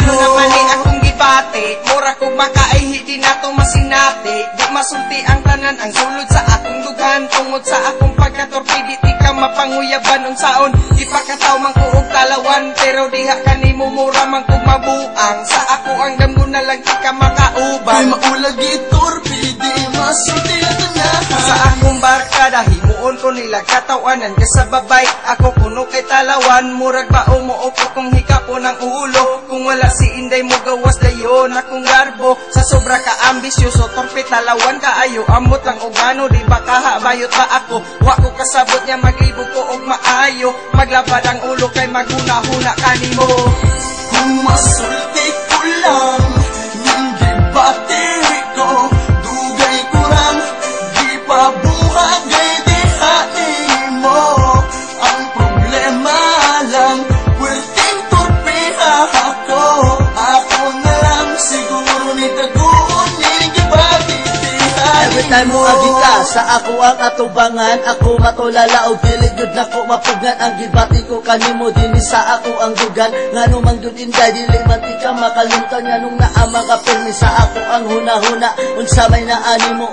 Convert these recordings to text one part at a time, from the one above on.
tihani Ano naman ni akong gibate Mura kog makaihi di nato masinati Di masulti ang tanan ang sulod sa akong dughan. Tungod sa akong pagkatorpidi Di ka mapanguyaban unsaon Di pa kataw man ko og talawan Pero diha ka ni mumura man kog mabuang. Sa ako ang damgo na lang di ka Ay makauban maulag itorpidi ko nila katawanan ka sa babay. Ako kuno kay talawan. Murag ba umuupo kung hikapo ng ulo? Kung wala si Inday mo gawas dayon akong garbo. Sa sobra ka ambisyoso torpe talawan ka. Ayo Amot lang og ano di ba kahabayot ba ako? Wa ko kasabot niya maglibog ko og maayo. Maglabad ang ulo kay maghuna-huna kanimo Kung masulti ko lang Every Dihani time mo mo agita sa ako ang atubangan. Ako matulala o dili jud nako mapugnan. Ang gibati ko kanimo dinhi sa ako ang dugan. Ngano man jud inday dili man ti ka makalimtan Nganong naa mga pirmi sa ako ang hunahuna. Unsa may naani mo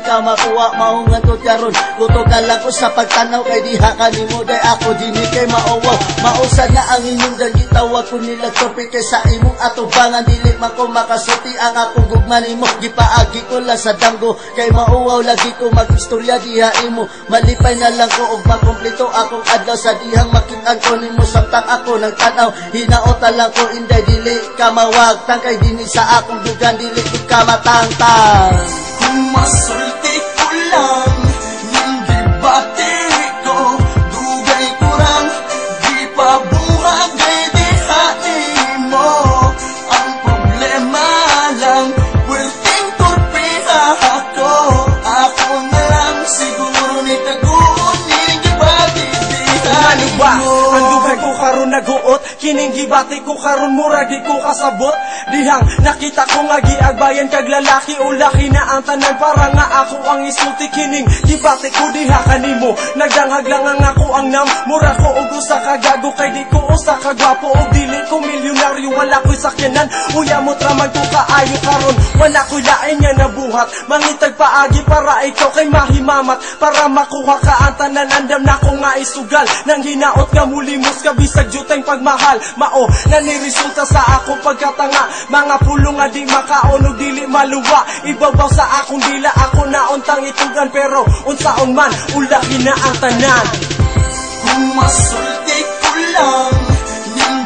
ka makuha Maungan to tiyaron Kuto ka lang sa pagtanaw kay diha kanimo Day ako dinhi kay mauwaw Mausa na ang inyong dagi tawag ko nila topic kay sa imong atubangan Dili man ko makasuti ang akong gugman imo. Gipaagi ko lang sa danggo Kay mauwaw lagi ko magistorya diha imo. Malipay na lang ko og makumpleto akong adlaw Sa dihang makitaan ko nimo samtang ako nagtanaw Hinaota lang ko inday dili ka mawag Tangkay dinhi sa akong dugan dili ka matangtang Kung masulti karon naguot Kining gibati ko karon mura di ko kasabot. Dihang nakita ko nga giagbayan kag lalaki o laki na ang tanan para nga ako ang isulti kining gibati ko diha kanimo Nagdanghag lang ang ako ang nam Mura ko og usa ka gago kay di ko usa ka gwapo og dili ko milyonaryo wala ko'y sakyanan. Uya mo traman ko kaayo karon wala ko'y lain nga nabuhat. Mangitag paagi para ikaw kay mahimamat Para makuha ka ang tanan andam na ko nga isugal. Nang hinaot nga mulimos ka bisag dutang pagmahal. Mao naniresulta sa akong pagkatanga. Mga pulong nga di makaonog dili maluwa. Ibabaw sa akong dila ako naontang itugan. Pero unsaon man ulahi na ang tanan. Kung masulti ko lang Yung